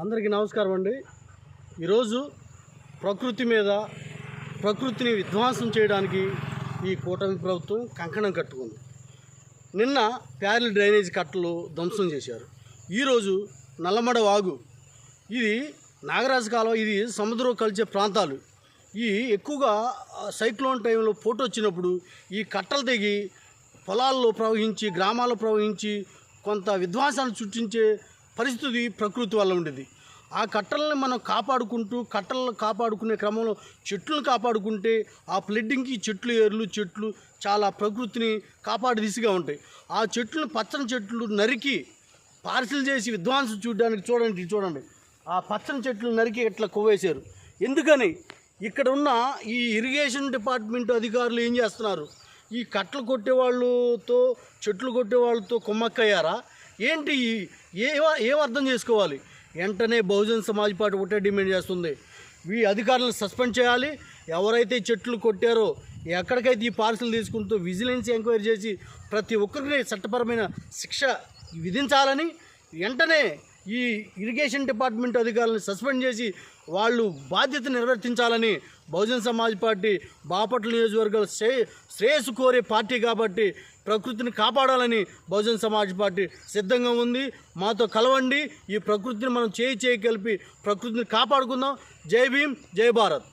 అందరికీ నమస్కారం అండి. ఈరోజు ప్రకృతి మీద ప్రకృతిని విధ్వంసం చేయడానికి ఈ కూటమి ప్రభుత్వం కంకణం కట్టుకుంది. నిన్న ప్యారల్ డ్రైనేజ్ కట్టలు ధ్వంసం చేశారు. ఈరోజు నల్లమడ వాగు. ఇది నాగరాజు కాలం ఇది సముద్రం కలిసే ప్రాంతాలు. ఈ ఎక్కువగా సైక్లోన్ టైంలో పోటు వచ్చినప్పుడు ఈ కట్టలు తెగి పొలాల్లో ప్రవహించి గ్రామాల్లో ప్రవహించి కొంత విధ్వంసాన్ని సృష్టించే పరిస్థితి ప్రకృతి వల్ల ఉండేది. ఆ కట్టలను మనం కాపాడుకుంటూ కట్టలను కాపాడుకునే క్రమంలో చెట్లను కాపాడుకుంటే ఆ ఫ్లడ్డింగ్కి చెట్లు ఏర్లు చెట్లు చాలా ప్రకృతిని కాపాడే దిశగా ఉంటాయి. ఆ చెట్లను పచ్చని చెట్లు నరికి పార్సిల్ చేసి విద్వాంసం చూడడానికి చూడండి చూడండి. ఆ పచ్చని చెట్లు నరికి ఇట్లా కొవ్వేశారు. ఎందుకని? ఇక్కడ ఉన్న ఈ ఇరిగేషన్ డిపార్ట్మెంట్ అధికారులు ఏం చేస్తున్నారు? ఈ కట్టలు కొట్టేవాళ్ళతో చెట్లు కొట్టే వాళ్ళతో కుమ్మక్కయ్యారా? ఏంటి ఈ- ఏ ఏం అర్థం చేసుకోవాలి? వెంటనే బహుజన్ సమాజ్ పార్టీ ఒకటే డిమాండ్ చేస్తుంది. ఈ అధికారులను సస్పెండ్ చేయాలి. ఎవరైతే చెట్లు కొట్టారో ఎక్కడికైతే ఈ పార్సల్ తీసుకుంటూ విజిలెన్స్ ఎంక్వైరీ చేసి ప్రతి ఒక్కరికి చట్టపరమైన శిక్ష విధించాలని వెంటనే ఈ ఇరిగేషన్ డిపార్ట్మెంట్ అధికారులను సస్పెండ్ చేసి వాళ్ళు బాధ్యత నిర్వర్తించాలని బహుజన్ సమాజ్ పార్టీ బాపట్ల నియోజకవర్గాల శ్రే శ్రేయస్సు కోరే పార్టీ కాబట్టి ప్రకృతిని కాపాడాలని బహుజన్ సమాజ్ పార్టీ సిద్ధంగా ఉంది. మాతో కలవండి. ఈ ప్రకృతిని మనం చేయి చేయి కలిపి ప్రకృతిని కాపాడుకుందాం. జై భీమ్ జై భారత్.